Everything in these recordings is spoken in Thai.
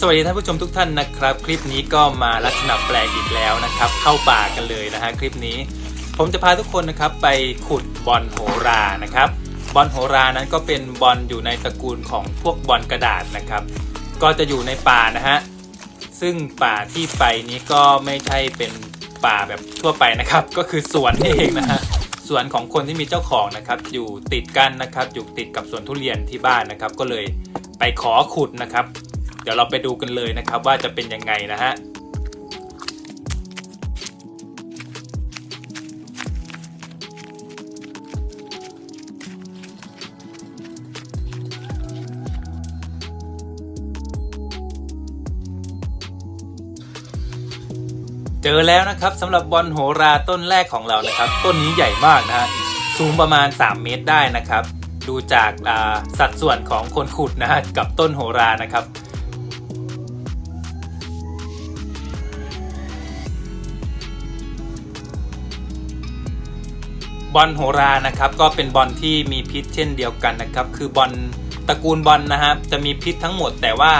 สวัสดีท่านผู้ชมทุกท่านนะครับ คลิปนี้ก็มาลักษณะแปลกอีกแล้วนะครับ เข้าป่ากันเลยนะฮะคลิปนี้ ผมจะพาทุกคนนะครับไปขุดบอลโหรานะครับบอลโหรานั้นก็เป็นบอลอยู่ในตระกูลของพวกบอลกระดาษนะครับ ก็จะอยู่ในป่านะฮะซึ่งป่าที่ไปนี้ก็ไม่ใช่เป็นป่าแบบทั่วไปนะครับ ก็คือสวนนี่เองนะฮะสวนของคนที่มีเจ้าของนะครับอยู่ติดกันนะครับอยู่ติดกับสวนทุเรียนที่บ้านนะครับ ก็เลยไปขอขุดนะครับ ดี๋ยวเราไปดูกันเลยนะครับว่าจะเป็นยังไงนะฮะเจอแล้วนะครับสำหรับบอลโหราต้นแรกของเรานะครับ ต้นนี้ใหญ่มากนะฮะสูงประมาณ 3 เมตรได้นะครับ ดูจากสัดส่วนของคนขุดนะฮะกับต้นโหรานะครับ บอลโหรานะครับก็เป็นบอลที่มีพิษเช่นเดียวกันนะครับ คือบอลตระกูลบอลนะครับจะมีพิษทั้งหมดแต่ว่า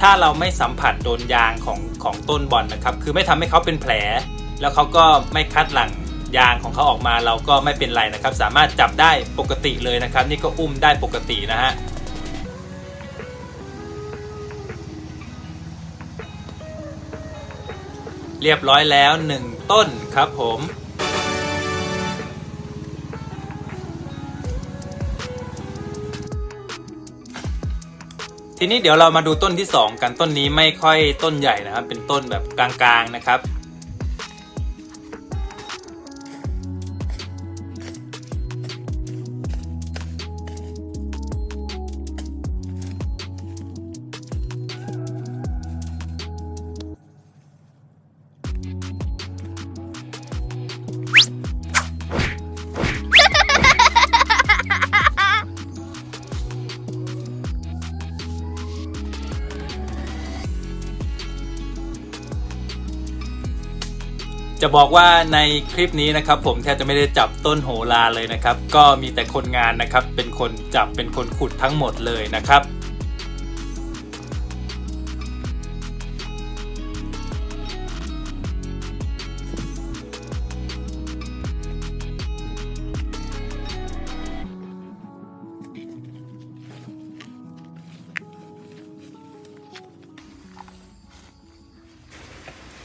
ถ้าเราไม่สัมผัสโดนยางของของต้นบอลนะครับ คือไม่ทำให้เขาเป็นแผล แล้วเขาก็ไม่คัดหลังยางของเขาออกมาเราก็ไม่เป็นไรนะครับ สามารถจับได้ปกติเลยนะครับ นี่ก็อุ้มได้ปกตินะฮะเรียบร้อยแล้วหนึ่งต้นครับผม ทีนี้เดี๋ยวเรามาดูต้นที่ 2 กันต้นนี้ไม่ค่อยต้นใหญ่นะครับ เป็นต้นแบบกลางๆนะครับ จะบอกว่าในคลิปนี้นะครับผมแทบจะไม่ได้จับต้นโหราเลยนะครับ ก็มีแต่คนงานนะครับ เป็นคนจับเป็นคนขุดทั้งหมดเลยนะครับ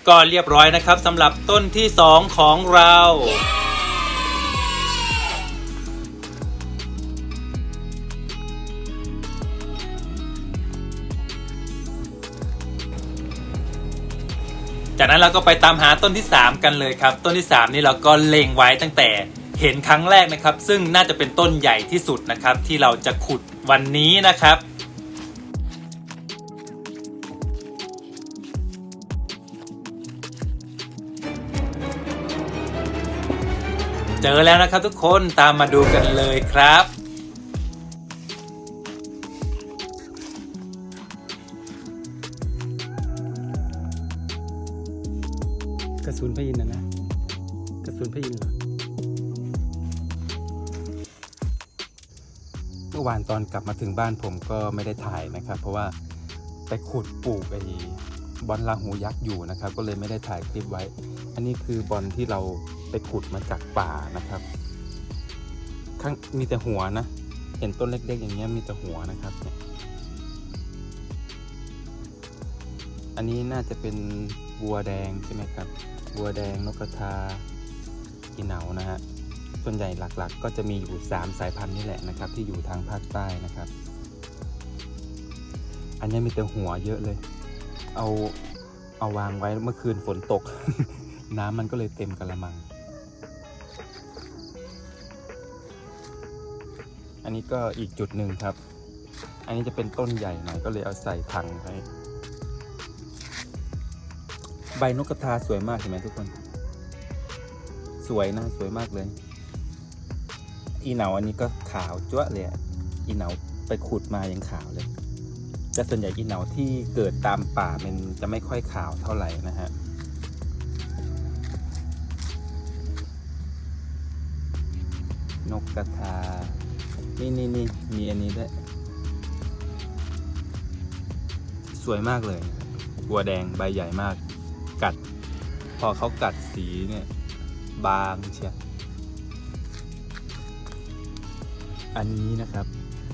ก็เรียบร้อยนะครับสำหรับต้นที่ 2 ของเรา จากนั้นเราก็ไปตามหาต้นที่ 3 กันเลยครับ ต้นที่ 3 นี่เราก็เล็งไว้ตั้งแต่เห็นครั้งแรกนะครับ ซึ่งน่าจะเป็นต้นใหญ่ที่สุดนะครับ ที่เราจะขุดวันนี้นะครับ เจอแล้วนะครับทุกคนตามมาดูกันเลยครับ กระสุนพระอินนะนะ กระสุนพระอินเหรอเมื่อวานตอนกลับมาถึงบ้านผมก็ไม่ได้ถ่ายนะครับ เพราะว่าไปขุดปลูกไอ้บอลลาหูยักษ์อยู่นะครับ ก็เลยไม่ได้ถ่ายคลิปไว้ อันนี้คือบอลที่เรา ไปขุดมาจากป่านะครับ ข้างมีแต่หัวนะ เห็นต้นเล็กๆอย่างเงี้ยมีแต่หัวนะครับเนี่ยอันนี้น่าจะเป็นวัวแดงใช่ไหมครับ บัวแดงนกกระทาอีเหนานะฮะ ส่วนใหญ่หลักๆก็จะมีอยู่ 3 สายพันธุ์นี่แหละนะครับ ที่อยู่ทางภาคใต้นะครับ อันนี้มีแต่หัวเยอะเลย เอาเอาวางไว้เมื่อคืนฝนตก น้ำมันก็เลยเต็มกระมัง อันนี้ก็อีกจุดหนึ่งครับ อันนี้จะเป็นต้นใหญ่หน่อยก็เลยเอาใส่ถังไว้ใบนกกระทาสวยมากเห็นไหมทุกคน สวยนะสวยมากเลย อีเหนาอันนี้ก็ขาวจ้วะเลยอะอีเหนาไปขุดมายังขาวเลยแต่ส่วนใหญ่อีเหนาที่เกิดตามป่ามันจะไม่ค่อยขาวเท่าไหร่นะฮะนกกระทา นี่นี่นี่มีอันนี้ด้วยสวยมากเลย บัวแดงใบใหญ่มาก กัด พอเขากัดสีเนี่ย บางเชียอันนี้นะครับ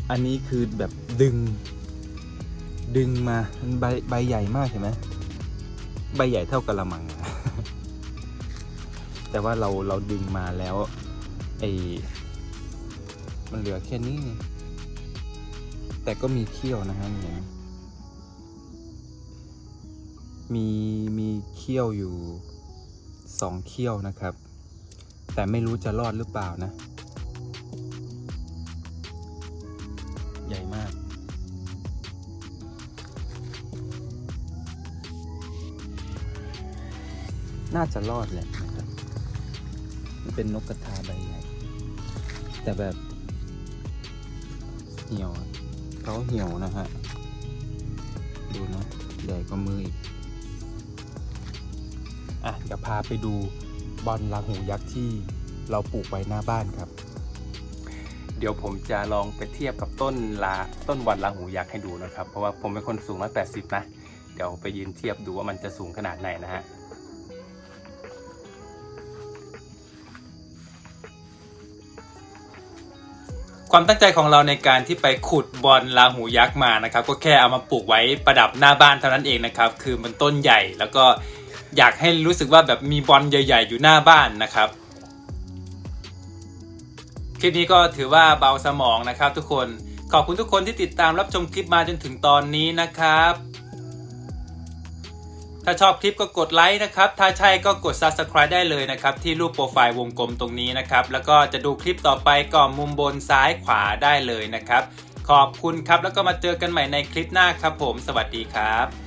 อันนี้คือแบบดึง ดึงมามันใบใบใหญ่มากเห็นไหมใบใหญ่เท่ากระมัง แต่ว่าเราเราดึงมาแล้วไอ มันเหลือแค่นี้ แต่ก็มีเขี้ยวนะฮะนี่เห็นไหมมีมีเขี้ยวอยู่สองเขี้ยวนะครับ แต่ไม่รู้จะรอดหรือเปล่านะ ใหญ่มาก น่าจะรอดแหละนะครับ มันเป็นนกกระทาใบใหญ่แต่แบบ เหี่ยวเขาเหี่ยวนะฮะ ดูนะใหญ่กว่ามืออีก อะเดี๋ยวพาไปดูบอลลาหูยักษ์ที่เราปลูกไว้หน้าบ้านครับ เดี๋ยวผมจะลองไปเทียบกับต้นลาต้นบอลลาหูยักษ์ให้ดูนะครับ เพราะว่าผมเป็นคนสูงร้อยแปดสิบนะ เดี๋ยวไปยืนเทียบดูว่ามันจะสูงขนาดไหนนะฮะ ความตั้งใจของเราในการที่ไปขุดบอลลาหูยักษ์มานะครับ ก็แค่เอามาปลูกไว้ประดับหน้าบ้านเท่านั้นเองนะครับ คือมันต้นใหญ่แล้วก็อยากให้รู้สึกว่าแบบมีบอลใหญ่ ๆ อยู่หน้าบ้านนะครับคลิปนี้ก็ถือว่าเบาสมองนะครับ ทุกคนขอบคุณทุกคนที่ติดตามรับชมคลิปมาจนถึงตอนนี้นะครับ ถ้าชอบคลิปก็กดไลค์นะครับ ถ้าใช่ก็กด subscribe ได้เลยนะครับ ที่รูปโปรไฟล์วงกลมตรงนี้นะครับ แล้วก็จะดูคลิปต่อไปก็มุมบนซ้ายขวาได้เลยนะครับ ขอบคุณครับ แล้วก็มาเจอกันใหม่ในคลิปหน้าครับผม สวัสดีครับ